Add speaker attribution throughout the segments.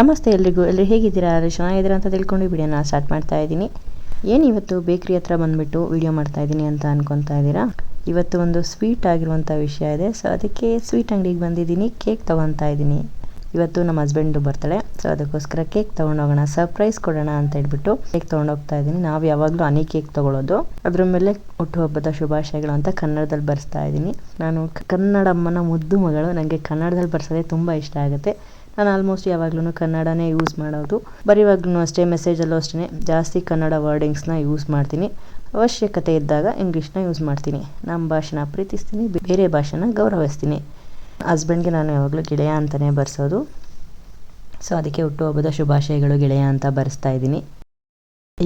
Speaker 1: ನಮಸ್ತೆ ಎಲ್ರಿಗೂ ಎಲ್ಲರೂ ಹೇಗಿದ್ದೀರಾ? ಎಲ್ಲರೂ ಚೆನ್ನಾಗಿದ್ದೀರಾ ಅಂತ ತಿಳ್ಕೊಂಡು ವಿಡಿಯೋನ ಸ್ಟಾರ್ಟ್ ಮಾಡ್ತಾ ಇದ್ದೀನಿ. ಏನು ಇವತ್ತು ಬೇಕ್ರಿ ಹತ್ರ ಬಂದುಬಿಟ್ಟು ವಿಡಿಯೋ ಮಾಡ್ತಾ ಇದ್ದೀನಿ ಅಂತ ಅನ್ಕೊತಾ ಇದ್ದೀರಾ? ಇವತ್ತು ಒಂದು ಸ್ವೀಟ್ ಆಗಿರುವಂಥ ವಿಷಯ ಇದೆ. ಸೊ ಅದಕ್ಕೆ ಸ್ವೀಟ್ ಅಂಗಡಿಗೆ ಬಂದಿದ್ದೀನಿ, ಕೇಕ್ ತೊಗೊತಾ ಇದ್ದೀನಿ. ಇವತ್ತು ನಮ್ಮ ಹಸ್ಬೆಂಡು ಬರ್ತಾಳೆ. ಸೊ ಅದಕ್ಕೋಸ್ಕರ ಕೇಕ್ ತೊಗೊಂಡೋಗೋಣ ಸರ್ಪ್ರೈಸ್ ಕೊಡೋಣ ಅಂತ ಹೇಳ್ಬಿಟ್ಟು ಕೇಕ್ ತೊಗೊಂಡೋಗ್ತಾ ಇದ್ದೀನಿ. ನಾವು ಯಾವಾಗಲೂ ಹನಿ ಕೇಕ್ ತೊಗೊಳೋದು. ಅದ್ರ ಮೇಲೆ ಹುಟ್ಟುಹಬ್ಬದ ಶುಭಾಶಯಗಳು ಅಂತ ಕನ್ನಡದಲ್ಲಿ ಬರ್ಸ್ತಾ ಇದ್ದೀನಿ. ನಾನು ಕನ್ನಡಮ್ಮನ ಮುದ್ದು ಮಗಳು. ನನಗೆ ಕನ್ನಡದಲ್ಲಿ ಬರ್ಸೋದೇ ತುಂಬ ಇಷ್ಟ ಆಗುತ್ತೆ. ನಾನು ಆಲ್ಮೋಸ್ಟ್ ಯಾವಾಗ್ಲೂ ಕನ್ನಡನೇ ಯೂಸ್ ಮಾಡೋದು. ಬರೆಯುವಾಗ್ಲೂ ಅಷ್ಟೇ ಮೆಸೇಜಲ್ಲೂ ಅಷ್ಟೇ ಜಾಸ್ತಿ ಕನ್ನಡ ವರ್ಡಿಂಗ್ಸ್ನ ಯೂಸ್ ಮಾಡ್ತೀನಿ. ಅವಶ್ಯಕತೆ ಇದ್ದಾಗ ಇಂಗ್ಲೀಷ್ನ ಯೂಸ್ ಮಾಡ್ತೀನಿ. ನಮ್ಮ ಭಾಷೆನ ಪ್ರೀತಿಸ್ತೀನಿ, ಬೇರೆ ಭಾಷೆನ ಗೌರವಿಸ್ತೀನಿ. ಹಸ್ಬೆಂಡ್ಗೆ ನಾನು ಯಾವಾಗಲೂ ಗೆಳೆಯ ಅಂತಲೇ ಬರ್ಸೋದು. ಸೊ ಅದಕ್ಕೆ ಹುಟ್ಟುಹಬ್ಬದ ಶುಭಾಶಯಗಳು ಗೆಳೆಯ ಅಂತ ಬರೆಸ್ತಾ ಇದ್ದೀನಿ.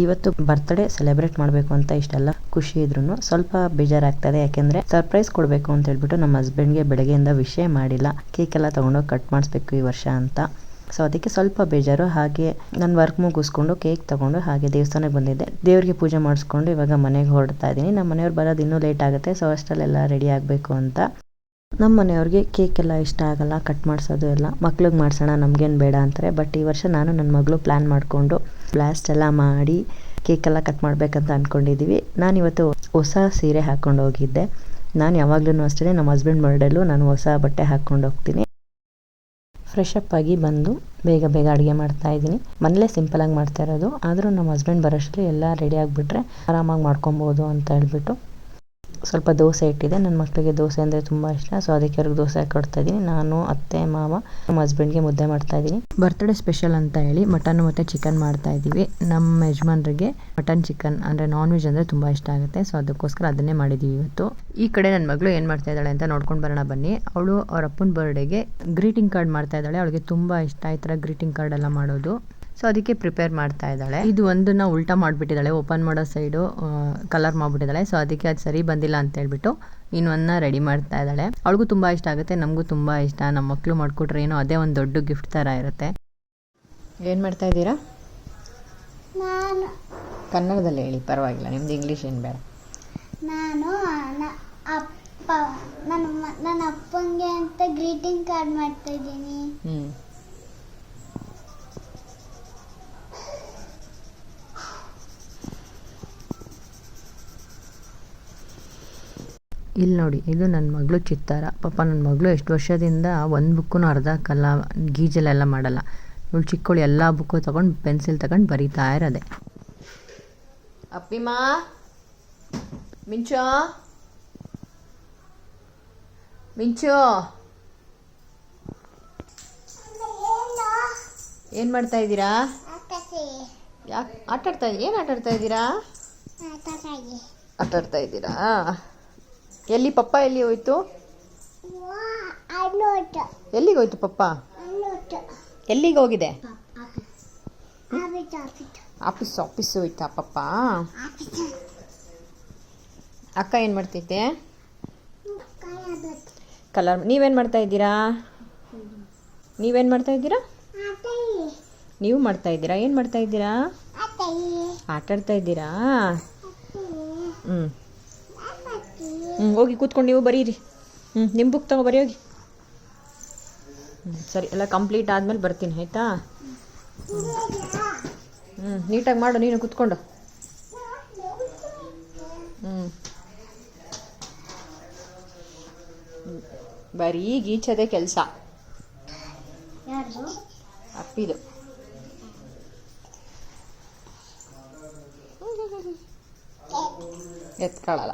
Speaker 1: ಇವತ್ತು ಬರ್ತ್ಡೇ ಸೆಲೆಬ್ರೇಟ್ ಮಾಡಬೇಕು ಅಂತ ಇಷ್ಟೆಲ್ಲ ಖುಷಿ ಇದ್ರು ಸ್ವಲ್ಪ ಬೇಜಾರಾಗ್ತದೆ. ಯಾಕೆಂದ್ರೆ ಸರ್ಪ್ರೈಸ್ ಕೊಡಬೇಕು ಅಂತ ಹೇಳ್ಬಿಟ್ಟು ನಮ್ಮ ಹಸ್ಬೆಂಡ್ಗೆ ಬೆಳಗ್ಗೆಯಿಂದ ವಿಷಯ ಮಾಡಿಲ್ಲ. ಕೇಕ್ ಎಲ್ಲ ತೊಗೊಂಡೋಗಿ ಕಟ್ ಮಾಡಿಸ್ಬೇಕು ಈ ವರ್ಷ ಅಂತ. ಸೊ ಅದಕ್ಕೆ ಸ್ವಲ್ಪ ಬೇಜಾರು. ಹಾಗೆ ನಾನು ವರ್ಕ್ ಮುಗಿಸ್ಕೊಂಡು ಕೇಕ್ ತಗೊಂಡು ಹಾಗೆ ದೇವಸ್ಥಾನಕ್ಕೆ ಬಂದಿದ್ದೆ. ದೇವರಿಗೆ ಪೂಜೆ ಮಾಡಿಸ್ಕೊಂಡು ಇವಾಗ ಮನೆಗೆ ಹೊರಡ್ತಾ ಇದ್ದೀನಿ. ನಮ್ಮ ಮನೆಯವ್ರು ಬರೋದು ಇನ್ನೂ ಲೇಟ್ ಆಗುತ್ತೆ ಸೊ ಅಷ್ಟರಲ್ಲೆಲ್ಲ ರೆಡಿ ಆಗಬೇಕು ಅಂತ. ನಮ್ಮ ಮನೆಯವ್ರಿಗೆ ಕೇಕ್ ಎಲ್ಲ ಇಷ್ಟ ಆಗಲ್ಲ ಕಟ್ ಮಾಡಿಸೋದು ಎಲ್ಲ. ಮಕ್ಳಿಗೆ ಮಾಡಿಸೋಣ, ನಮಗೇನು ಬೇಡ ಅಂತಾರೆ. ಬಟ್ ಈ ವರ್ಷ ನಾನು ನನ್ನ ಮಗಳು ಪ್ಲ್ಯಾನ್ ಮಾಡಿಕೊಂಡು ಬ್ಲಾಸ್ಟ್ ಎಲ್ಲ ಮಾಡಿ ಕೇಕೆಲ್ಲ ಕಟ್ ಮಾಡಬೇಕಂತ ಅಂದ್ಕೊಂಡಿದ್ದೀವಿ ನಾನಿವತ್ತು ಹೊಸ ಸೀರೆ ಹಾಕ್ಕೊಂಡು ಹೋಗಿದ್ದೆ. ನಾನು ಯಾವಾಗಲೂ ಅಷ್ಟೇ ನಮ್ಮ ಹಸ್ಬೆಂಡ್ ಬರ್ಡೇಲೂ ನಾನು ಹೊಸ ಬಟ್ಟೆ ಹಾಕ್ಕೊಂಡು ಹೋಗ್ತೀನಿ. ಫ್ರೆಶ್ ಅಪ್ ಆಗಿ ಬಂದು ಬೇಗ ಬೇಗ ಅಡುಗೆ ಮಾಡ್ತಾ ಇದ್ದೀನಿ. ಮನೇಲೇ ಸಿಂಪಲಾಗಿ ಮಾಡ್ತಾ ಇರೋದು, ಆದರೂ ನಮ್ಮ ಹಸ್ಬೆಂಡ್ ಬರೋಷ್ಟರಲ್ಲಿ ಎಲ್ಲ ರೆಡಿ ಆಗಿಬಿಟ್ರೆ ಆರಾಮಾಗಿ ಮಾಡ್ಕೊಬೋದು ಅಂತ ಹೇಳ್ಬಿಟ್ಟು ಸ್ವಲ್ಪ ದೋಸೆ ಇಟ್ಟಿದೆ ನನ್ನ ಮಕ್ಕಳಿಗೆ ದೋಸೆ ಅಂದರೆ ತುಂಬ ಇಷ್ಟ. ಸೊ ಅದಕ್ಕೆ ಅವ್ರಿಗೆ ದೋಸೆ ಹಾಕೊಡ್ತಾ ಇದ್ದೀನಿ. ನಾನು ಅತ್ತೆ, ಮಾವ, ನಮ್ಮ ಹಸ್ಬೆಂಡ್ಗೆ ಮುದ್ದೆ ಮಾಡ್ತಾ ಇದ್ದೀನಿ. ಬರ್ತ್ಡೇ ಸ್ಪೆಷಲ್ ಅಂತ ಹೇಳಿ ಮಟನ್ ಮತ್ತು ಚಿಕನ್ ಮಾಡ್ತಾ ಇದ್ದೀವಿ. ನಮ್ಮ ಯಜಮಾನ್ರಿಗೆ ಮಟನ್ ಚಿಕನ್ ಅಂದರೆ ನಾನ್ ವೆಜ್ ಅಂದರೆ ತುಂಬ ಇಷ್ಟ ಆಗುತ್ತೆ. ಸೊ ಅದಕ್ಕೋಸ್ಕರ ಅದನ್ನೇ ಮಾಡಿದ್ದೀವಿ ಇವತ್ತು. ಈ ಕಡೆ ನನ್ನ ಮಗಳು ಏನು ಮಾಡ್ತಾ ಇದ್ದಾಳೆ ಅಂತ ನೋಡ್ಕೊಂಡು ಬರೋಣ ಬನ್ನಿ. ಅವಳು ಅವ್ರ ಅಪ್ಪನ ಬರ್ಡೇಗೆ ಗ್ರೀಟಿಂಗ್ ಕಾರ್ಡ್ ಮಾಡ್ತಾ ಇದ್ದಾಳೆ. ಅವಳಿಗೆ ತುಂಬ ಇಷ್ಟ ಈ ಥರ ಗ್ರೀಟಿಂಗ್ ಕಾರ್ಡ್ ಎಲ್ಲ ಮಾಡೋದು. ಸೊ ಅದಕ್ಕೆ ಪ್ರಿಪೇರ್ ಮಾಡ್ತಾ ಇದ್ದಾಳೆ. ಇದು ಒಂದನ್ನ ಉಲ್ಟಾ ಮಾಡಿಬಿಟ್ಟಿದ್ದಾಳೆ. ಓಪನ್ ಮಾಡೋ ಸೈಡು ಕಲರ್ ಮಾಡಿಬಿಟ್ಟಿದ್ದಾಳೆ. ಸೊ ಅದಕ್ಕೆ ಅದು ಸರಿ ಬಂದಿಲ್ಲ ಅಂತ ಹೇಳ್ಬಿಟ್ಟು ಇನ್ನೊಂದನ್ನ ರೆಡಿ ಮಾಡ್ತಾ ಇದ್ದಾಳೆ. ಅವಳಿಗೂ ತುಂಬ ಇಷ್ಟ ಆಗುತ್ತೆ. ನಮಗೂ ತುಂಬ ಇಷ್ಟ. ನಮ್ಮ ಮಕ್ಕಳು ಮಾಡಿಕೊಟ್ರೆ ಏನೋ ಅದೇ ಒಂದು ದೊಡ್ಡ ಗಿಫ್ಟ್ ಥರ ಇರುತ್ತೆ. ಏನು ಮಾಡ್ತಾ ಇದ್ದೀರಾ?
Speaker 2: ನಾನು.
Speaker 1: ಕನ್ನಡದಲ್ಲಿ ಹೇಳಿ. ಪರವಾಗಿಲ್ಲ. ನಿಮ್ದು ಇಂಗ್ಲೀಷ್ ಏನು ಬೇಡ.
Speaker 2: ನಾನು ಅಪ್ಪ ನನ್ನ ನನ್ನ ಅಪ್ಪಂಗೆ ಅಂತ ಗ್ರೀಟಿಂಗ್ ಕಾರ್ಡ್ ಮಾಡ್ತಾ ಇದ್ದೀನಿ.
Speaker 1: ಇಲ್ಲಿ ನೋಡಿ ಇದು ನನ್ನ ಮಗಳು ಚಿತ್ತಾರ. ಪಾಪ ನನ್ನ ಮಗಳು ಎಷ್ಟು ವರ್ಷದಿಂದ ಒಂದು ಬುಕ್ಕೂ ಅರ್ಧ ಕಲ್ಲ ಗೀಜಲೆಲ್ಲ ಮಾಡಲ್ಲ. ಇವಳು ಚಿಕ್ಕವಳು ಎಲ್ಲ ಬುಕ್ಕು ತಗೊಂಡು ಪೆನ್ಸಿಲ್ ತಗೊಂಡು ಬರೀತಾ ಇರೋದೆ. ಅಪ್ಪಿಮಾ? ಮಿಂಚು? ಮಿಂಚು? ಏನು ಮಾಡ್ತಾ ಇದ್ದೀರಾ? ಯಾಕೆ ಆಟ ಆಡ್ತಾ ಏನು ಆಟ ಆಡ್ತಾ ಇದ್ದೀರಾ ಆಟ ಆಡ್ತಾ ಇದ್ದೀರಾ? ಎಲ್ಲಿ ಪಪ್ಪ ಎಲ್ಲಿ ಹೋಯ್ತು? ಎಲ್ಲಿಗೆ ಹೋಯ್ತು ಪಪ್ಪ? ಎಲ್ಲಿಗೆ ಹೋಗಿದೆ? ಆಫೀಸ್ ಆಫೀಸ್ ಹೋಯ್ತಾ ಪಪ್ಪ? ಅಕ್ಕ ಏನು ಮಾಡ್ತೈತೆ? ಕಲರ್ ನೀವೇನು ಮಾಡ್ತಾ ಇದ್ದೀರಾ? ನೀವೇನು ಮಾಡ್ತಾ ಇದ್ದೀರಾ? ನೀವು ಮಾಡ್ತಾ ಇದ್ದೀರಾ? ಏನು ಮಾಡ್ತಾ ಇದ್ದೀರಾ? ಆಟ. ಆಡ್ತಾ ಇದ್ದೀರಾ? ಹ್ಞೂ ಹ್ಞೂ ಹೋಗಿ ಕೂತ್ಕೊಂಡು ನೀವು ಬರೀರಿ. ಹ್ಞೂ ನಿಮ್ಮ ಬುಕ್ ತಗೋ ಬರೀ ಹೋಗಿ. ಹ್ಞೂ ಸರಿ, ಎಲ್ಲ ಕಂಪ್ಲೀಟ್ ಆದಮೇಲೆ ಬರ್ತೀನಿ, ಆಯಿತಾ? ಹ್ಞೂ ನೀಟಾಗಿ ಮಾಡು, ನೀನು ಕೂತ್ಕೊಂಡು. ಹ್ಞೂ ಬರೀ ಗೀಚದೆ ಕೆಲಸ. ಅಪ್ಪಿದು. ಎತ್ಕೊಳ್ಳಲ್ಲ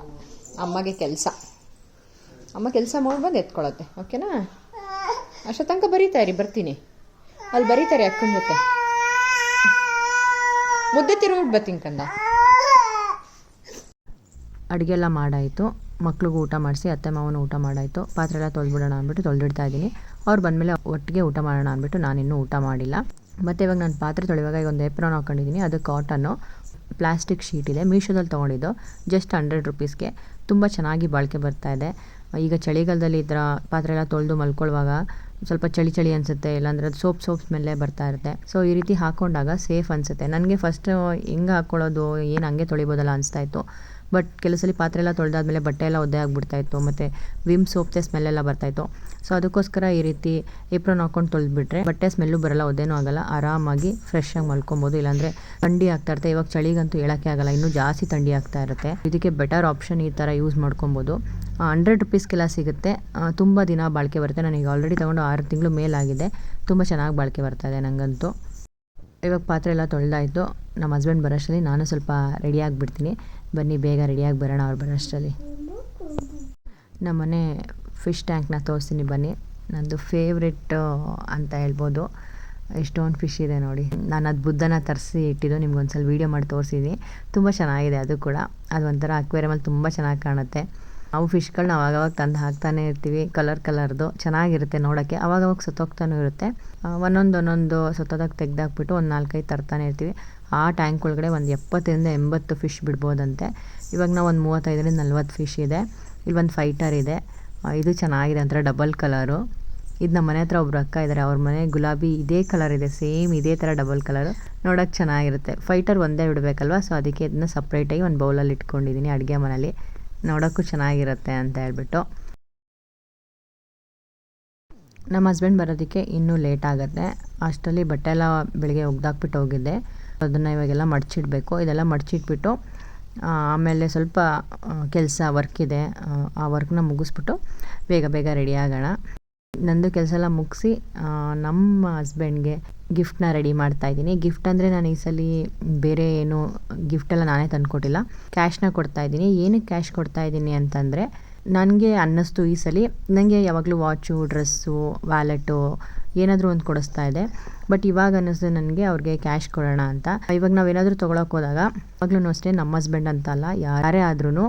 Speaker 1: ಅಮ್ಮಗೆ ಕೆಲಸ. ಅಮ್ಮ ಕೆಲಸ ಮಾಡಿ ಬಂದು ಎತ್ಕೊಳ್ಳುತ್ತೆ ಓಕೆನಾ ಅಷ್ಟೋ ತನಕ ಬರೀತಾ ಇರಿ, ಬರ್ತೀನಿ. ಅಲ್ಲಿ ಬರೀತಾರೆ ಅಕ್ಕನ ಜೊತೆ. ಮುದ್ದೆ ತಿರುಗಿ ಬರ್ತೀನಿ ಕಂದ. ಅಡುಗೆ ಎಲ್ಲ ಮಾಡಾಯಿತು, ಮಕ್ಳಿಗೂ ಊಟ ಮಾಡಿಸಿ, ಅತ್ತೆ ಮಾವನ ಊಟ ಮಾಡಾಯಿತು. ಪಾತ್ರೆ ಎಲ್ಲ ತೊಳೆದ್ಬಿಡೋಣ ಅಂದ್ಬಿಟ್ಟು ತೊಳೆದಿಡ್ತಾ ಇದ್ದೀನಿ. ಅವ್ರು ಬಂದಮೇಲೆ ಒಟ್ಟಿಗೆ ಊಟ ಮಾಡೋಣ ಅಂದ್ಬಿಟ್ಟು ನಾನಿನ್ನೂ ಊಟ ಮಾಡಿಲ್ಲ. ಮತ್ತು ಇವಾಗ ನಾನು ಪಾತ್ರೆ ತೊಳೆಯುವಾಗ ಈಗ ಒಂದು ಎಪ್ರೋನ್ ಹಾಕೊಂಡಿದ್ದೀನಿ, ಅದು ಕಾಟನ್ನು ಪ್ಲಾಸ್ಟಿಕ್ ಶೀಟ್ ಇದೆ, ಮೀಶೋದಲ್ಲಿ ತೊಗೊಂಡಿದ್ದು ಜಸ್ಟ್ ಹಂಡ್ರೆಡ್ ರುಪೀಸ್ಗೆ ತುಂಬ ಚೆನ್ನಾಗಿ ಬಾಳಿಕೆ ಬರ್ತಾ ಇದೆ. ಈಗ ಚಳಿಗಾಲದಲ್ಲಿ ಈ ಥರ ಪಾತ್ರೆ ಎಲ್ಲ ತೊಳೆದು ಮಲ್ಕೊಳ್ಳುವಾಗ ಸ್ವಲ್ಪ ಚಳಿ ಚಳಿ ಅನಿಸುತ್ತೆ, ಇಲ್ಲಾಂದ್ರೆ ಅದು ಸೋಪ್ ಸೋಪ್ ಸ್ಮೆಲ್ಲೇ ಬರ್ತಾ ಇರುತ್ತೆ. ಸೊ ಈ ರೀತಿ ಹಾಕೊಂಡಾಗ ಸೇಫ್ ಅನಿಸುತ್ತೆ. ನನಗೆ ಫಸ್ಟ್ ಹೆಂಗೆ ಹಾಕ್ಕೊಳ್ಳೋದು ಏನು ಹಂಗೆ ತೊಳಿಬೋದಲ್ಲ ಅನಿಸ್ತಾ ಇತ್ತು. ಬಟ್ ಕೆಲವು ಸಲ ಪಾತ್ರೆ ಎಲ್ಲ ತೊಳೆದಾದ್ಮೇಲೆ ಬಟ್ಟೆ ಎಲ್ಲ ಒದ್ದೆ ಆಗಿಬಿಡ್ತಾಯಿತ್ತು ಮತ್ತು ವಿಮ್ ಸೋಪ್ತೆ ಸ್ಮೆಲ್ಲೆಲ್ಲ ಬರ್ತಾಯಿತ್ತು ಸೊ ಅದಕ್ಕೋಸ್ಕರ ಈ ರೀತಿ ಏಪ್ರನ್ ಹಾಕೊಂಡು ತೊಳೆದ್ಬಿಟ್ರೆ ಬಟ್ಟೆ ಸ್ಮೆಲ್ಲು ಬರಲ್ಲ, ಒದ್ದೇನೂ ಆಗಲ್ಲ. ಆರಾಮಾಗಿ ಫ್ರೆಶ್ ಆಗಿ ಮಲ್ಕೊಬೋದು. ಇಲ್ಲಾಂದರೆ ಥಂಡಿ ಆಗ್ತಾ ಇರುತ್ತೆ. ಇವಾಗ ಚಳಿಗಂತೂ ಹೇಳೋಕ್ಕೆ ಆಗಲ್ಲ. ಇನ್ನೂ ಜಾಸ್ತಿ ಥಂಡಿ ಆಗ್ತಾ ಇರುತ್ತೆ. ಇದಕ್ಕೆ ಬೆಟರ್ ಆಪ್ಷನ್ ಈ ಥರ ಯೂಸ್ ಮಾಡ್ಕೊಬೋದು. ಹಂಡ್ರೆಡ್ ರುಪೀಸ್ಗೆಲ್ಲ ಸಿಗುತ್ತೆ. ತುಂಬ ದಿನ ಬಾಳಿಕೆ ಬರುತ್ತೆ. ನನಗೆ ಆಲ್ರೆಡಿ ತೊಗೊಂಡು ಆರು ತಿಂಗಳು ಮೇಲಾಗಿದೆ ತುಂಬ ಚೆನ್ನಾಗಿ ಬಾಳಿಕೆ ಬರ್ತಾ ಇದೆ ನನಗಂತೂ ಇವಾಗ ಪಾತ್ರೆ ಎಲ್ಲ ತೊಳೆದಾಯಿತು. ನಮ್ಮ ಹಸ್ಬೆಂಡ್ ಬರೋಷ್ಟರಲ್ಲಿ ನಾನು ಸ್ವಲ್ಪ ರೆಡಿ ಆಗಿಬಿಡ್ತೀನಿ. ಬನ್ನಿ, ಬೇಗ ರೆಡಿಯಾಗಿ ಬರೋಣ ಅವ್ರು ಬರೋಷ್ಟರಲ್ಲಿ. ನಮ್ಮನೆ ಫಿಶ್ ಟ್ಯಾಂಕ್ನ ತೋರಿಸ್ತೀನಿ ಬನ್ನಿ. ನಂದು ಫೇವ್ರೆಟ್ ಅಂತ ಹೇಳ್ಬೋದು. ಎಷ್ಟೊಂದು ಫಿಶ್ ಇದೆ ನೋಡಿ. ನಾನು ಅದು ಬುದ್ಧನ ತರಿಸಿ ಇಟ್ಟಿದ್ದು, ನಿಮ್ಗೆ ಒಂದು ಸಲ ವೀಡಿಯೋ ಮಾಡಿ ತೋರಿಸಿದ್ದೀನಿ ತುಂಬ ಚೆನ್ನಾಗಿದೆ ಅದು ಕೂಡ. ಅದು ಒಂಥರ ಅಕ್ವೇರಿಯಮಲ್ಲಿ ತುಂಬ ಚೆನ್ನಾಗಿ ಕಾಣುತ್ತೆ. ಅವು ಫಿಶ್ಗಳನ್ನ ಅವಾಗವಾಗ ತಂದು ಹಾಕ್ತಾನೆ ಇರ್ತೀವಿ ಕಲರ್ ಕಲರ್ದು ಚೆನ್ನಾಗಿರುತ್ತೆ ನೋಡೋಕ್ಕೆ. ಅವಾಗವಾಗ ಸತ್ತೋಗ್ತಾನೂ ಇರುತ್ತೆ. ಒಂದೊಂದು ಒಂದೊಂದು ಸತ್ತೋದಾಗ ತೆಗ್ದಾಕ್ಬಿಟ್ಟು ಒಂದು ನಾಲ್ಕೈದು ತರ್ತಾನೆ ಇರ್ತೀವಿ. ಆ ಟ್ಯಾಂಕ್ ಒಳಗಡೆ ಒಂದು ಎಪ್ಪತ್ತರಿಂದ ಎಂಬತ್ತು ಫಿಶ್ ಬಿಡ್ಬೋದಂತೆ. ಇವಾಗ ನಾವು ಒಂದು ಮೂವತ್ತೈದರಿಂದ ನಲ್ವತ್ತು ಫಿಶ್ ಇದೆ. ಇಲ್ಲಿ ಒಂದು ಫೈಟರ್ ಇದೆ. ಇದು ಚೆನ್ನಾಗಿದೆ ಒಂಥರ ಡಬಲ್ ಕಲರು ಇದು ನಮ್ಮ ಮನೆ ಹತ್ರ ಒಬ್ರು ಅಕ್ಕ ಇದ್ದಾರೆ ಅವ್ರ ಮನೆ ಗುಲಾಬಿ ಇದೇ ಕಲರ್ ಇದೆ. ಸೇಮ್ ಇದೇ ಥರ ಡಬಲ್ ಕಲರು ನೋಡೋಕ್ಕೆ ಚೆನ್ನಾಗಿರುತ್ತೆ. ಫೈಟರ್ ಒಂದೇ ಬಿಡಬೇಕಲ್ವ? ಸೊ ಅದಕ್ಕೆ ಇದನ್ನ ಸಪ್ರೇಟಾಗಿ ಒಂದು ಬೌಲಲ್ಲಿ ಇಟ್ಕೊಂಡಿದ್ದೀನಿ ಅಡುಗೆ ಮನೇಲಿ. ನೋಡೋಕ್ಕೂ ಚೆನ್ನಾಗಿರುತ್ತೆ ಅಂತ ಹೇಳ್ಬಿಟ್ಟು. ನಮ್ಮ ಹಸ್ಬೆಂಡ್ ಬರೋದಕ್ಕೆ ಇನ್ನೂ ಲೇಟ್ ಆಗುತ್ತೆ. ಅಷ್ಟರಲ್ಲಿ ಬಟ್ಟೆ ಎಲ್ಲ ಬೆಳಿಗ್ಗೆ ಒಗ್ದಾಕ್ಬಿಟ್ಟು ಹೋಗಿದ್ದೆ. ಅದನ್ನು ಇವಾಗೆಲ್ಲ ಮಡಚಿಡ್ಬೇಕು. ಇದೆಲ್ಲ ಮಡಚಿಟ್ಬಿಟ್ಟು ಆಮೇಲೆ ಸ್ವಲ್ಪ ಕೆಲಸ ವರ್ಕ್ ಇದೆ. ಆ, ವರ್ಕ್ನ ಮುಗಿಸ್ಬಿಟ್ಟು ಬೇಗ ಬೇಗ ರೆಡಿ ಆಗೋಣ. ನಂದು ಕೆಲಸ ಎಲ್ಲ ಮುಗಿಸಿ ನಮ್ಮ ಹಸ್ಬೆಂಡ್ಗೆ ಗಿಫ್ಟ್ನ ರೆಡಿ ಮಾಡ್ತಾ ಇದ್ದೀನಿ. ಗಿಫ್ಟ್ ಅಂದರೆ ನಾನು ಈ ಸಲ ಬೇರೆ ಏನು ಗಿಫ್ಟ್ ಎಲ್ಲ ನಾನೇ ತಂದುಕೊಟ್ಟಿಲ್ಲ. ಕ್ಯಾಶ್ನ ಕೊಡ್ತಾ ಇದ್ದೀನಿ. ಏನಕ್ಕೆ ಕ್ಯಾಶ್ ಕೊಡ್ತಾ ಇದ್ದೀನಿ ಅಂತಂದರೆ ನನಗೆ ಅನ್ನಿಸ್ತು ಈ ಸಲ. ನನಗೆ ಯಾವಾಗಲೂ ವಾಚು ಡ್ರೆಸ್ಸು ವ್ಯಾಲೆಟು ಏನಾದರೂ ಒಂದು ಕೊಡಿಸ್ತಾ ಇದೆ. ಬಟ್ ಇವಾಗ ಅನ್ನಿಸ್ತು ನನಗೆ ಅವ್ರಿಗೆ ಕ್ಯಾಶ್ ಕೊಡೋಣ ಅಂತ. ಇವಾಗ ನಾವೇನಾದರೂ ತೊಗೊಳಕ್ಕೆ ಹೋದಾಗ ಇವಾಗ್ಲೂ ಅಷ್ಟೇ ನಮ್ಮ ಹಸ್ಬೆಂಡ್ ಅಂತ ಅಲ್ಲ ಯಾರೇ ಆದ್ರೂ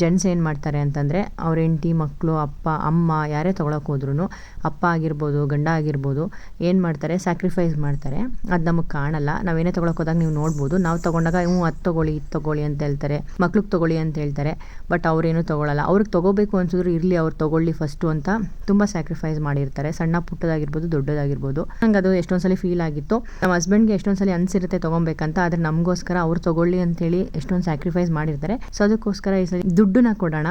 Speaker 1: ಜೆಂಟ್ಸ್ ಏನು ಮಾಡ್ತಾರೆ ಅಂತಂದರೆ ಅವ್ರ ಹೆಂಡತಿ ಮಕ್ಕಳು ಅಪ್ಪ, ಅಮ್ಮ ಯಾರೇ ತೊಗೊಳಕ್ಕೆ ಹೋದ್ರೂ ಅಪ್ಪ ಆಗಿರ್ಬೋದು, ಗಂಡ ಆಗಿರ್ಬೋದು ಏನು ಮಾಡ್ತಾರೆ ಸ್ಯಾಕ್ರಿಫೈಸ್ ಮಾಡ್ತಾರೆ. ಅದು ನಮಗೆ ಕಾಣಲ್ಲ. ನಾವೇನೇ ತೊಗೊಳಕ್ಕೆ ಹೋದಾಗ ನೀವು ನೋಡ್ಬೋದು. ನಾವು ತೊಗೊಂಡಾಗ, ಹ್ಞೂ, ಅದು ತೊಗೊಳ್ಳಿ, ಇದು ತೊಗೊಳ್ಳಿ ಅಂತ ಹೇಳ್ತಾರೆ. ಮಕ್ಳಿಗೆ ತೊಗೊಳ್ಳಿ ಅಂತ ಹೇಳ್ತಾರೆ. ಬಟ್ ಅವ್ರೇನು ತೊಗೊಳಲ್ಲ. ಅವ್ರಿಗೆ ತೊಗೋಬೇಕು ಅನ್ಸಿದ್ರು ಇರಲಿ, ಅವ್ರು ತೊಗೊಳ್ಳಿ ಫಸ್ಟು ಅಂತ ತುಂಬ ಸ್ಯಾಕ್ರಿಫೈಸ್ ಮಾಡಿರ್ತಾರೆ. ಸಣ್ಣ ಪುಟ್ಟದಾಗಿರ್ಬೋದು ದೊಡ್ಡದಾಗಿರ್ಬೋದು ನಂಗೆ ಅದು ಎಷ್ಟೊಂದ್ಸಲಿ ಫೀಲ್ ಆಗಿತ್ತು. ನಮ್ಮ ಹಸ್ಬೆಂಡ್ಗೆ ಎಷ್ಟೊಂದ್ಸಲಿ ಅನ್ಸಿರುತ್ತೆ ತೊಗೊಬೇಕಂತ ಆದರೆ ನಮಗೋಸ್ಕರ ಅವ್ರು ತೊಗೊಳ್ಳಿ ಅಂತೇಳಿ ಎಷ್ಟೊಂದು ಸ್ಯಾಕ್ರಿಫೈಸ್ ಮಾಡಿರ್ತಾರೆ. ಸೊ ಅದಕ್ಕೋಸ್ಕರ ಈ ಸಲ ದುಡ್ಡನ್ನ ಕೊಡೋಣ.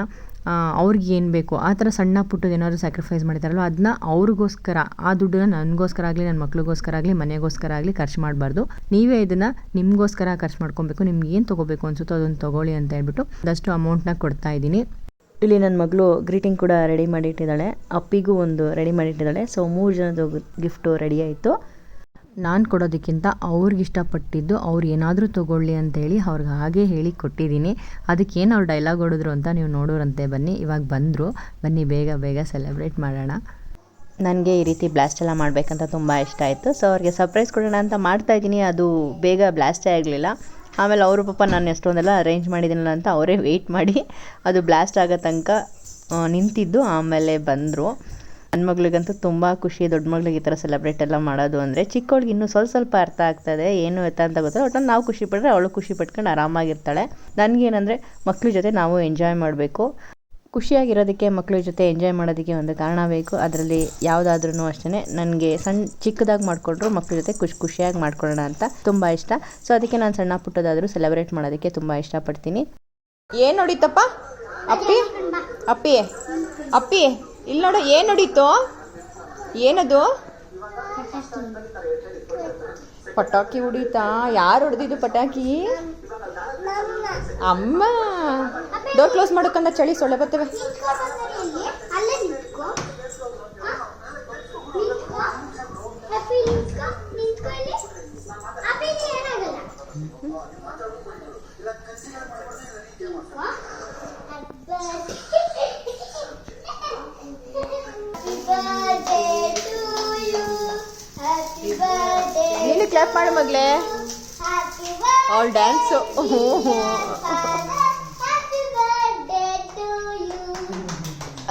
Speaker 1: ಅವ್ರಿಗೆ ಏನು ಬೇಕು? ಆ ಥರ ಸಣ್ಣ ಪುಟ್ಟದ ಏನಾದ್ರು ಸ್ಯಾಕ್ರಿಫೈಸ್ ಮಾಡಿದಾರಲ್ವ ಅದನ್ನ ಅವ್ರಿಗೋಸ್ಕರ, ಆ ದುಡ್ಡನ್ನ ನನಗೋಸ್ಕರ ಆಗಲಿ ನನ್ನ ಮಕ್ಳಿಗೋಸ್ಕರ ಆಗಲಿ, ಮನೆಗೋಸ್ಕರ ಆಗಲಿ ಖರ್ಚು ಮಾಡಬಾರ್ದು. ನೀವೇ ಇದನ್ನು ನಿಮಗೋಸ್ಕರ ಖರ್ಚು ಮಾಡ್ಕೊಬೇಕು ನಿಮ್ಗೆ ಏನು ತೊಗೋಬೇಕು ಅನ್ಸುತ್ತೋ ಅದನ್ನು ತೊಗೊಳ್ಳಿ ಅಂತ ಹೇಳ್ಬಿಟ್ಟು ಅದಷ್ಟು ಅಮೌಂಟ್ನ ಕೊಡ್ತಾ ಇದ್ದೀನಿ. ಇಲ್ಲಿ ನನ್ನ ಮಗಳು ಗ್ರೀಟಿಂಗ್ ಕೂಡ ರೆಡಿ ಮಾಡಿಟ್ಟಿದ್ದಾಳೆ. ಅಪ್ಪಿಗೂ ಒಂದು ರೆಡಿ ಮಾಡಿಟ್ಟಿದ್ದಾಳೆ. ಸೊ ಮೂರು ಜನದ ಗಿಫ್ಟು ರೆಡಿ ಆಯಿತು. ನಾನು ಕೊಡೋದಕ್ಕಿಂತ ಅವ್ರಿಗೆ ಇಷ್ಟಪಟ್ಟಿದ್ದು ಅವ್ರು ಏನಾದರೂ ತೊಗೊಳ್ಳಿ ಅಂತೇಳಿ ಅವ್ರಿಗೆ ಹಾಗೆ ಹೇಳಿ ಕೊಟ್ಟಿದ್ದೀನಿ. ಅದಕ್ಕೇನು ಅವ್ರು ಡೈಲಾಗ್ ಹೊಡಿದ್ರು ಅಂತ ನೀವು ನೋಡೋರಂತೆ ಬನ್ನಿ. ಇವಾಗ ಬಂದರು. ಬನ್ನಿ, ಬೇಗ ಬೇಗ ಸೆಲೆಬ್ರೇಟ್ ಮಾಡೋಣ. ನನಗೆ ಈ ರೀತಿ ಬ್ಲಾಸ್ಟ್ ಎಲ್ಲ ಮಾಡಬೇಕಂತ ತುಂಬ ಇಷ್ಟ ಆಯಿತು. ಸೊ ಅವ್ರಿಗೆ ಸರ್ಪ್ರೈಸ್ ಕೊಡೋಣ ಅಂತ ಮಾಡ್ತಾ ಇದ್ದೀನಿ. ಅದು ಬೇಗ ಬ್ಲಾಸ್ಟೇ ಆಗಲಿಲ್ಲ. ಆಮೇಲೆ ಅವರು ಪಾಪ ನಾನು ಎಷ್ಟೊಂದೆಲ್ಲ ಅರೇಂಜ್ ಮಾಡಿದ್ದೀನಲ್ಲ ಅಂತ ಅವರೇ ವೆಯ್ಟ್ ಮಾಡಿ, ಅದು ಬ್ಲಾಸ್ಟ್ ಆಗೋ ತನಕ ನಿಂತಿದ್ದು, ಆಮೇಲೆ ಬಂದರು. ನನ್ನ ಮಗಳಿಗಂತೂ ತುಂಬ ಖುಷಿ, ದೊಡ್ಡ ಮಗಳಿಗೆ ಈ ಥರ ಸೆಲೆಬ್ರೇಟ್ ಎಲ್ಲ ಮಾಡೋದು ಅಂದರೆ ಚಿಕ್ಕವಳಿಗೆ ಇನ್ನೂ ಸ್ವಲ್ಪ ಸ್ವಲ್ಪ ಅರ್ಥ ಆಗ್ತದೆ, ಏನು ಎತ್ತ ಅಂತ ಗೊತ್ತಿಲ್ಲ ಒಟ್ಟು ನಾವು ಖುಷಿ ಪಟ್ಟರೆ ಅವಳು ಖುಷಿ ಪಟ್ಕೊಂಡು ಆರಾಮಾಗಿರ್ತಾಳೆ. ನನಗೇನಂದರೆ ಮಕ್ಳ ಜೊತೆ ನಾವು ಎಂಜಾಯ್ ಮಾಡಬೇಕು. ಖುಷಿಯಾಗಿರೋದಕ್ಕೆ ಮಕ್ಳ ಜೊತೆ ಎಂಜಾಯ್ ಮಾಡೋದಕ್ಕೆ ಒಂದು ಕಾರಣ ಬೇಕು. ಅದರಲ್ಲಿ ಯಾವುದಾದ್ರೂ ಅಷ್ಟೇ ನನಗೆ ಸಣ್ಣ ಚಿಕ್ಕದಾಗಿ ಮಾಡಿಕೊಂಡ್ರು ಮಕ್ಳ ಜೊತೆ ಖುಷಿ, ಖುಷಿಯಾಗಿ ಮಾಡ್ಕೊಳ್ಳೋಣ ಅಂತ ತುಂಬ ಇಷ್ಟ. ಸೊ ಅದಕ್ಕೆ ನಾನು ಸಣ್ಣ ಪುಟ್ಟದಾದರೂ ಸೆಲೆಬ್ರೇಟ್ ಮಾಡೋದಕ್ಕೆ ತುಂಬ ಇಷ್ಟಪಡ್ತೀನಿ.
Speaker 3: ಏನು ನೋಡಿತಪ್ಪ? ಅಪ್ಪಿ? ಅಪ್ಪಿ? ಅಪ್ಪಿ? ಇಲ್ಲಿ ನೋಡು, ಏನು ನೋಡಿತ್ತು ಏನದು? ಪಟಾಕಿ ಹೊಡಿತಾ? ಯಾರು ಹೊಡೆದಿದ್ದು ಪಟಾಕಿ? ಅಮ್ಮ. ಡೋರ್ ಕ್ಲೋಸ್ ಮಾಡೋಕಂದ ಚಳಿ ಸೊಳ್ಳೆ ಬರ್ತವೆ.
Speaker 2: ನೀನು ನಿಂತ್ಕೋ ಮಾಡು ನಿಂತ್ಕೋ ಅಪ್ಪಿ
Speaker 3: ಡ್ಯಾನ್ಸು
Speaker 2: ಹ್ಞೂ ಇಲ್ಲಿ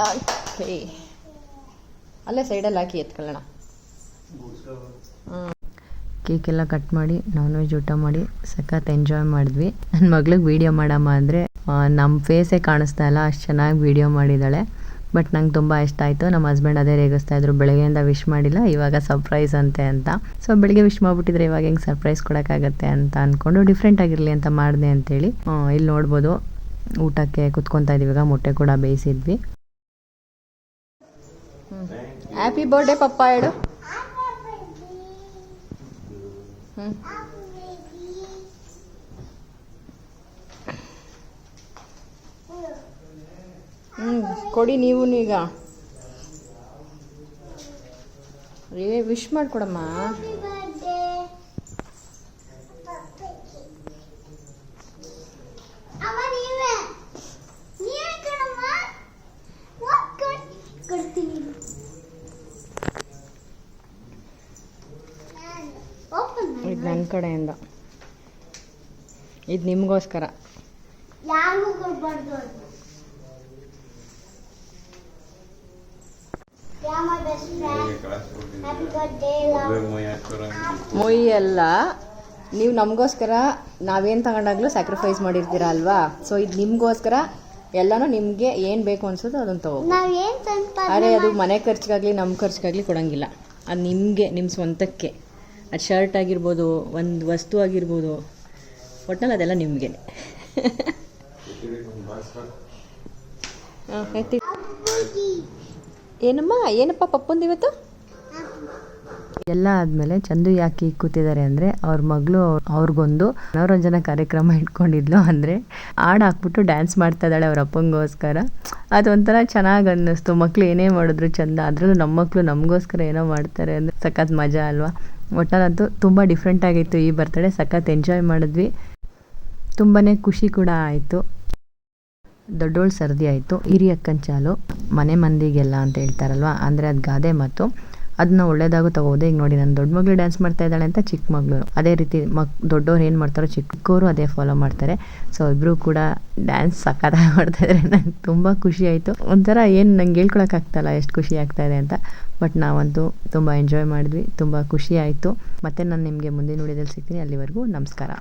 Speaker 3: ಓಕೆ ಅಲ್ಲೇ ಸೈಡಲ್ಲಿ ಹಾಕಿ ಎತ್ಕೊಳ್ಳೋಣ.
Speaker 1: ಕೇಕ್ ಎಲ್ಲ ಕಟ್ ಮಾಡಿ ನಾನ್ ವೆಜ್ ಊಟ ಮಾಡಿ, ಸಖತ್ ಎಂಜಾಯ್ ಮಾಡಿದ್ವಿ. ನನ್ನ ಮಗಳಿಗೆ ವೀಡಿಯೋ ಮಾಡಮ್ಮ ಅಂದರೆ ನಮ್ಮ ಫೇಸೇ ಕಾಣಿಸ್ತಾ ಇಲ್ಲ, ಅಷ್ಟು ಚೆನ್ನಾಗಿ ವೀಡಿಯೋ ಮಾಡಿದ್ದಾಳೆ ಬಟ್ ನಂಗೆ ತುಂಬ ಇಷ್ಟ ಆಯಿತು. ನಮ್ಮ ಹಸ್ಬೆಂಡ್ ಅದೇ ರೇಗಿಸ್ತಾ ಇದ್ರು, ಬೆಳಗ್ಗೆಯಿಂದ ವಿಶ್ ಮಾಡಿಲ್ಲ, ಇವಾಗ ಸರ್ಪ್ರೈಸ್ ಅಂತೆ ಅಂತ. ಸೊ ಬೆಳಗ್ಗೆ ವಿಶ್ ಮಾಡಿಬಿಟ್ಟಿದ್ರೆ ಇವಾಗ ಹೆಂಗೆ ಸರ್ಪ್ರೈಸ್ ಕೊಡೋಕ್ಕಾಗತ್ತೆ ಅಂತ ಅಂದ್ಕೊಂಡು ಡಿಫ್ರೆಂಟ್ ಆಗಿರಲಿ ಅಂತ ಮಾಡಿದೆ ಅಂತೇಳಿ ಇಲ್ಲಿ ನೋಡ್ಬೋದು, ಊಟಕ್ಕೆ ಕುತ್ಕೊತಾ ಇದೀವಿ ಈಗ ಮೊಟ್ಟೆ ಕೂಡ ಬೇಯಿಸಿದ್ವಿ.
Speaker 3: ಹ್ಯಾಪಿ ಬರ್ಡೇ ಪಪ್ಪ ಹೇಳು ಹ್ಞೂ ಹ್ಞೂ ಕೊಡಿ ನೀವು ಈಗ ಏ ವಿಶ್ ಮಾಡಿಕೊಡಮ್ಮ
Speaker 2: ಹ್ಯಾಪಿ ಬರ್ಡೇ ಅಮ್ಮ ನೀವೇ ನೀವೇ ಕಣಮ್ಮ ವಾಟ್ ಕೊಡ್ ಕೊಡ್ತೀನಿ ಓಪನ್
Speaker 3: ಇದು ನನ್ನ ಕಡೆಯಿಂದ ಇದು ನಿಮಗೋಸ್ಕರ
Speaker 2: ಯಾರಿಗೂ ಕೊಡ್ಬಾರ್ದು ಅದು Yeah, my best friend. Happy birthday, ನಿಮ್ಗೋಸ್ಕರ.
Speaker 3: ಮೊಯ್ ಎಲ್ಲ ನೀವು ನಮಗೋಸ್ಕರ ನಾವೇನು ತಗೊಂಡಾಗ್ಲೂ ಸ್ಯಾಕ್ರಿಫೈಸ್ ಮಾಡಿರ್ತೀರ ಅಲ್ವಾ? ಸೊ ಇದು ನಿಮಗೋಸ್ಕರ ಎಲ್ಲನೂ ನಿಮಗೆ ಏನು ಬೇಕು ಅನ್ಸೋದು ಅದನ್ನು ತಗೋ. ಅರೆ ಅದು ಮನೆ ಖರ್ಚಿಗಾಗಲಿ ನಮ್ಮ ಖರ್ಚಿಗಾಗಲಿ ಕೊಡೋಂಗಿಲ್ಲ. ಅದು ನಿಮಗೆ ನಿಮ್ಮ ಸ್ವಂತಕ್ಕೆ. ಅದು ಶರ್ಟ್ ಆಗಿರ್ಬೋದು ಒಂದು ವಸ್ತು ಆಗಿರ್ಬೋದು ಒಟ್ನಲ್ಲಿ ಅದೆಲ್ಲ ನಿಮಗೆ ಏನಮ್ಮ ಏನಪ್ಪ ಪಪ್ಪಂದು ಇವತ್ತು?
Speaker 1: ಎಲ್ಲ ಆದಮೇಲೆ ಚಂದು ಯಾಕೆ ಈಗ ಕೂತಿದ್ದಾರೆ ಅಂದರೆ ಅವ್ರ ಮಗಳು ಅವ್ರಿಗೊಂದು ಮನೋರಂಜನಾ ಕಾರ್ಯಕ್ರಮ ಇಟ್ಕೊಂಡಿದ್ಲು ಅಂದರೆ ಹಾಡು ಹಾಕ್ಬಿಟ್ಟು ಡ್ಯಾನ್ಸ್ ಮಾಡ್ತಾ ಇದ್ದಾಳೆ ಅವ್ರ ಅಪ್ಪಂಗೋಸ್ಕರ. ಅದೊಂಥರ ಚೆನ್ನಾಗಿ ಅನ್ನಿಸ್ತು. ಮಕ್ಳು ಏನೇ ಮಾಡಿದ್ರು ಚಂದ. ಅದರಲ್ಲೂ ನಮ್ಮ ಮಕ್ಕಳು ನಮಗೋಸ್ಕರ ಏನೋ ಮಾಡ್ತಾರೆ ಅಂದರೆ ಸಖತ್ ಮಜಾ ಅಲ್ವಾ? ಒಟ್ಟಲ್ಲಂತೂ ತುಂಬ ಡಿಫ್ರೆಂಟ್ ಆಗಿತ್ತು ಈ ಬರ್ತಡೇ ಸಖತ್ ಎಂಜಾಯ್ ಮಾಡಿದ್ವಿ. ತುಂಬಾ ಖುಷಿ ಕೂಡ ಆಯಿತು. ದೊಡ್ಡೋಳು ಸರ್ದಿ ಆಯಿತು. ಹಿರಿಯಕ್ಕನ ಚಾಲು. ಮನೆ ಮಂದಿಗೆಲ್ಲ ಅಂತ ಹೇಳ್ತಾರಲ್ವ? ಅಂದರೆ ಅದು ಗಾದೆ ಮಾತು. ಅದನ್ನ ಒಳ್ಳೇದಾಗೂ ತಗೋದೆ ಈಗ ನೋಡಿ ನನ್ನ ದೊಡ್ಡ ಮಗಳು ಡ್ಯಾನ್ಸ್ ಮಾಡ್ತಾ ಇದ್ದಾಳೆ ಅಂತ ಚಿಕ್ಕ ಮಗಳು. ಅದೇ ರೀತಿ ಮಕ್ ದೊಡ್ಡವ್ರು ಏನು ಮಾಡ್ತಾರೋ ಚಿಕ್ಕವರು ಅದೇ ಫಾಲೋ ಮಾಡ್ತಾರೆ. ಸೊ ಇಬ್ಬರು ಕೂಡ ಡ್ಯಾನ್ಸ್ ಸಕ್ಕತ್ತಾಗಿ ಮಾಡ್ತಾ ಇದ್ದಾರೆ ನಂಗೆ ತುಂಬ ಖುಷಿ ಆಯಿತು. ಒಂಥರ ಏನು ನಂಗೆ ಹೇಳ್ಕೊಳಕ್ಕಾಗ್ತಲ್ಲ ಎಷ್ಟು ಖುಷಿ ಆಗ್ತಾ ಅಂತ. ಬಟ್ ನಾವಂತೂ ತುಂಬ ಎಂಜಾಯ್ ಮಾಡಿದ್ವಿ. ತುಂಬ ಖುಷಿ ಆಯಿತು. ಮತ್ತು ನಾನು ನಿಮಗೆ ಮುಂದಿನ ವಿಡಿಯೋದಲ್ಲಿ ಸಿಗ್ತೀನಿ. ಅಲ್ಲಿವರೆಗೂ ನಮಸ್ಕಾರ.